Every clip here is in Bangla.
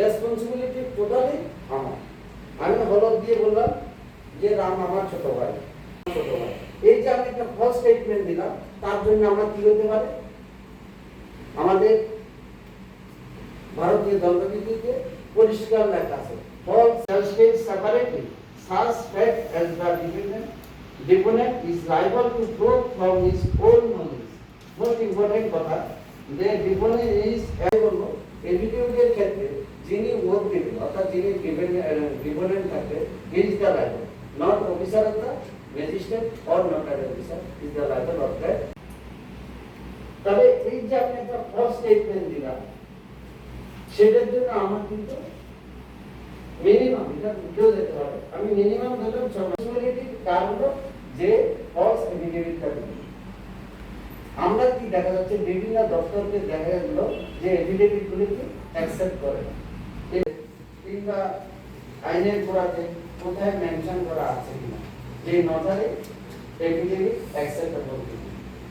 রেসপন্সিবিলিটি টোটালি আমার। আমি হলক দিয়ে বললাম যে, রাম আমার ছোট ভাই ছোট ভাই। এই যে আমি একটা ফলস স্টেটমেন্ট দিলাম, তার জন্য আমরা কি হতে পারে? আমাদের ভারতীয় দণ্ডবিধিতে পরিষ্কার লেখা আছে ফল shall state separately, such fact as the defendant deponent is liable to prove from his own knowledge. Most কথা, যে is বলব এভিডেন্টের ক্ষেত্রে যিনি ওয়ার্ক দিবেন অর্থাৎ যিনি ডিপোনেন্ট থাকবে he is the liable not officer of the magistrate or not notary officer is the liable of that তবে এই যে আপনি একটা ফলস স্টেটমেন্ট দিলাম সেটার জন্য আমার কিন্তু মিনিমাম এটা উঠেও যেতে হবে। আমি মিনিমাম ধরলাম রেসপন্সিবিলিটির কারণ যে ফলস এফিডেভিটটা দিল আমরা কি দেখা যাচ্ছে, বিভিন্ন দপ্তরকে দেখা গেল যে এফিডেভিট গুলিকে অ্যাকসেপ্ট করে না। কিংবা আইনের গোড়াতে কোথায় মেনশন করা আছে কিনা, যে নটারে এফিডেভিট অ্যাকসেপ্টেবল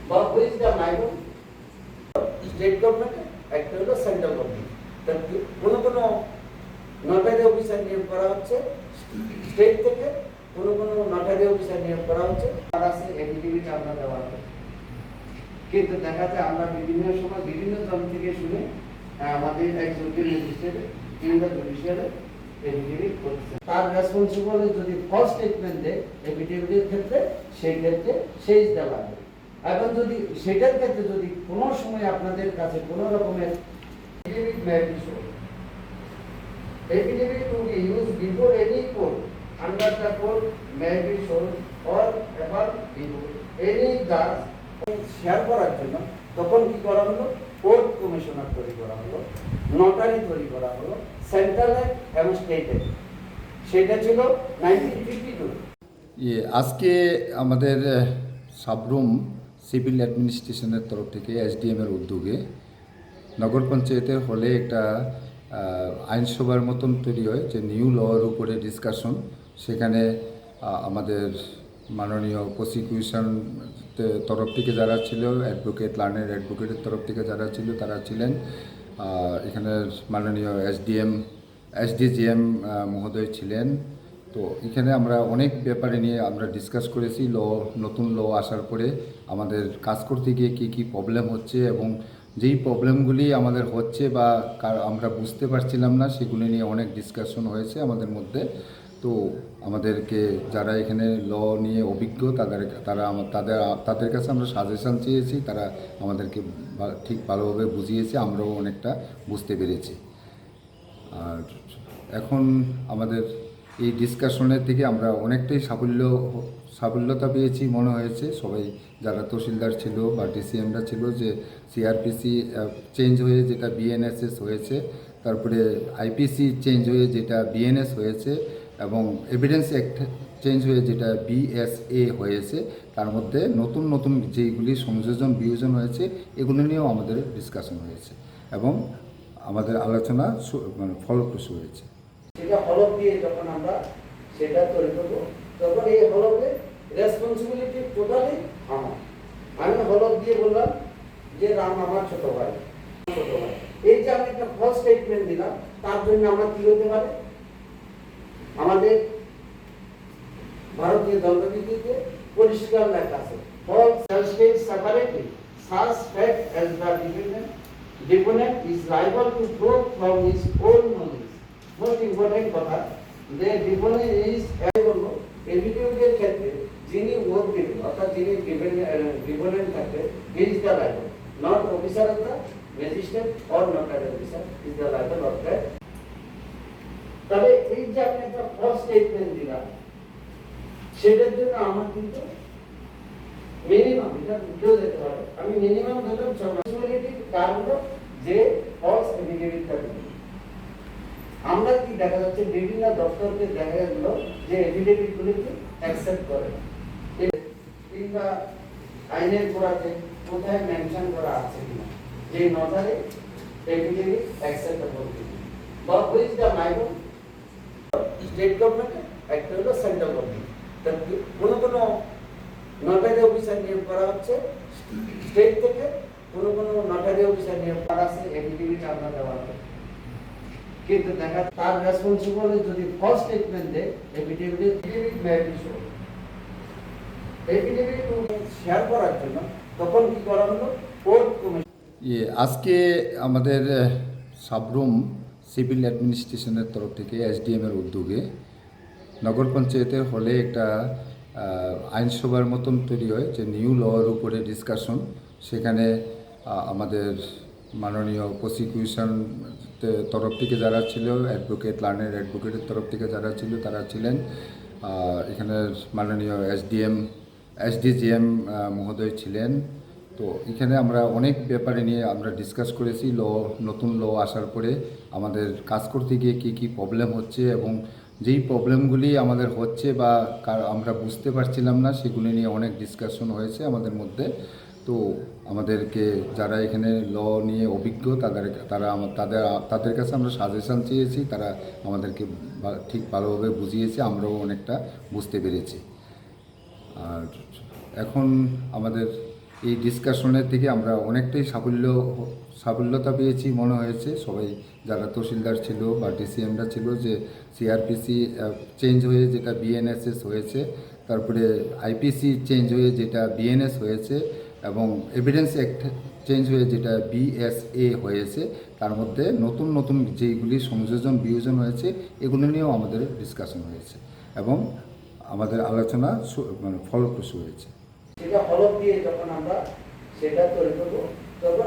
বা হুইচ দ্য স্টেট গভর্নমেন্ট একটা হলো সেন্ট্রাল গভর্নমেন্ট কোনো কোনো নটারি অফিসার নিয়োগ করা হচ্ছে স্টেট থেকে কোনো কোনো নটারি অফিসার নিয়োগ করা হচ্ছে, তার আছে এফিডেভিট আমরা দেওয়া কিন্তু দেখা যায় আমরা বিভিন্ন সময় বিভিন্ন জন থেকে শুনে আমাদের একজনকে এফিডেভিট তার রেসপন্সিবল যদি ফলস স্টেটমেন্ট দেয় এফিডেভিটের ক্ষেত্রে সেই ক্ষেত্রে সেই দেওয়া হবে এখন যদি সেটার ক্ষেত্রে যদি কোনো সময় আপনাদের কাছে কোনো রকমের affidavit may be shown or ever any judge share করার জন্য, তখন কি করা হলো? কোর্ট কমিশনার তৈরি করা হলো নটারি তৈরি করা হলো সেন্ট্রাল এবং স্টেট সেটা ছিল নাইনটিন আজকে আমাদের সাবরুম সিভিল অ্যাডমিনিস্ট্রেশনের তরফ থেকে এসডিএম এর উদ্যোগে নগর পঞ্চায়েতের হলে একটা আইনসভার মতন তৈরি হয়, যে নিউ লর উপরে ডিসকাশন সেখানে আমাদের মাননীয় প্রসিকিউশন তরফ থেকে যারা ছিল অ্যাডভোকেট লার্নের অ্যাডভোকেটের তরফ থেকে যারা ছিল, তারা ছিলেন। এখানে মাননীয় এসডিএম এসডিজিএম মহোদয় ছিলেন। তো এখানে আমরা অনেক ব্যাপারে নিয়ে আমরা ডিসকাস করেছি ল নতুন ল আসার পরে আমাদের কাজ করতে গিয়ে কী কী প্রবলেম হচ্ছে এবং যেই প্রবলেমগুলি আমাদের হচ্ছে বা আমরা বুঝতে পারছিলাম না, সেগুলি নিয়ে অনেক ডিসকাশন হয়েছে আমাদের মধ্যে। তো আমাদেরকে যারা এখানে ল নিয়ে অভিজ্ঞ, তাদের, তারা তাদের তাদের কাছে আমরা সাজেশন চেয়েছি, তারা আমাদেরকে ঠিক ভালোভাবে বুঝিয়েছে, আমরাও অনেকটা বুঝতে পেরেছি। আর এখন আমাদের এই ডিসকাশনের থেকে আমরা অনেকটাই সাফল্য, সাফল্যতা পেয়েছি মনে হয়েছে। সবাই যারা তহসিলদার ছিল বা ডিসিএমরা ছিল যে সিআরপিসি চেঞ্জ হয়ে যেটা বিএনএসএস হয়েছে, তারপরে আইপিসি চেঞ্জ হয়ে যেটা বিএনএস হয়েছে এবং এভিডেন্স অ্যাক্ট চেঞ্জ হয়ে যেটা বিএসএ হয়েছে, তার মধ্যে নতুন নতুন যেইগুলি সংযোজন, বিয়োজন হয়েছে, এগুলো নিয়েও আমাদের ডিসকাশন হয়েছে এবং আমাদের আলোচনা মানে ফলপ্রসূ হয়েছে। সেটা হলক দিয়ে যখন আমরা সেটা তৈরি করব, তখন এই হলকে রেসপন্সিবিলিটি টোটালি আমার। আমি হলক দিয়ে বললাম যে, রাম আমার ছোট ভাই ছোট ভাই। এই যে আমি একটা ফলস স্টেটমেন্ট দিলাম, তার জন্য আমরা কি হতে পারে? আমাদের ভারতীয় দণ্ডবিধিতে পরিষ্কার লেখা আছে। ফল shall state separately such fact as the defendant deponent is liable to prove from his own knowledge most important কথা, যে ডিপোনেন্ট ইজ বলব এভিডেন্টের ক্ষেত্রে যিনি ওয়ার্ক দিবেন অর্থাৎ যিনি ডিপোনেন্ট থাকবে he is the liable not officer of the magistrate or notary officer is the liable of that তবে এই যে আপনি একটা ফলস স্টেটমেন্ট দিলাম সেটার জন্য আমার কিন্তু মিনিমাম এটা উঠেও যেতে হবে আমি মিনিমাম ধরলাম রেসপন্সিবিলিটির কারণ যে ফলস এফিডেভিটটা দিল আমরা কি দেখা যাচ্ছে, বিভিন্ন দপ্তরকে দেখা গেল যে এফিডেভিট গুলিকে অ্যাকসেপ্ট করে কিংবা আইনের গোড়াতে কোথায় মেনশন করা আছে কিনা, যে নটারে এফিডেভিট অ্যাকসেপ্টেবল কিনা বা হুইচ দ্য লাইবল স্টেট একটা হলো সেন্ট্রাল গভর্নমেন্ট। কোনো কোনো নটারি অফিসার নিয়োগ করা হচ্ছে? স্টেট থেকে কোনো কোনো নটারি অফিসার নিয়োগ করা আছে? এফিডেভিট কিন্তু দেখা, তার রেসপন্সিবল যদি স্টেটমেন্ট দেয় এফিডেভিট এফিডেভিট শেয়ার করার জন্য তখন কি করা হলো? কোর্ট কমিশন ইয়ে আজকে আমাদের সাবরুম সিভিল অ্যাডমিনিস্ট্রেশনের তরফ থেকে এসডিএম এর উদ্যোগে নগর পঞ্চায়েতের হলে একটা আইনসভার মতন তৈরি হয়, যে নিউ লর উপরে ডিসকাশন সেখানে আমাদের মাননীয় প্রসিকিউশন তরফ থেকে যারা ছিল অ্যাডভোকেট লার্নের অ্যাডভোকেটের তরফ থেকে যারা ছিল, তারা ছিলেন। এখানে মাননীয় এসডিএম, এসডিজিএম মহোদয় ছিলেন। তো এখানে আমরা অনেক ব্যাপারে নিয়ে আমরা ডিসকাস করেছি ল নতুন ল আসার পরে আমাদের কাজ করতে গিয়ে কী কী প্রবলেম হচ্ছে এবং যেই প্রবলেমগুলি আমাদের হচ্ছে বা আমরা বুঝতে পারছিলাম না, সেগুলি নিয়ে অনেক ডিসকাশন হয়েছে আমাদের মধ্যে। তো আমাদেরকে যারা এখানে ল নিয়ে অভিজ্ঞ, তাদের, তারা তাদের তাদের কাছে আমরা সাজেশান চেয়েছি, তারা আমাদেরকে ঠিক ভালোভাবে বুঝিয়েছে, আমরাও অনেকটা বুঝতে পেরেছি। আর এখন আমাদের এই ডিসকাশনের থেকে আমরা অনেকটাই সাফল্য, সাফল্যতা পেয়েছি মনে হয়েছে। সবাই যারা তহসিলদার ছিল বা ডিসিএমরা ছিল যে সিআরপিসি চেঞ্জ হয়ে যেটা বিএনএসএস হয়েছে, তারপরে আইপিসি চেঞ্জ হয়ে যেটা বিএনএস হয়েছে এবং এভিডেন্স অ্যাক্ট চেঞ্জ হয়ে যেটা বিএসএ হয়েছে, তার মধ্যে নতুন নতুন যেইগুলি সংযোজন, বিয়োজন হয়েছে, এগুলো নিয়েও আমাদের ডিসকাশন হয়েছে এবং আমাদের আলোচনা মানে ফলপ্রসূ হয়েছে। সেটা হলক দিয়ে যখন আমরা সেটা তৈরি করব তখন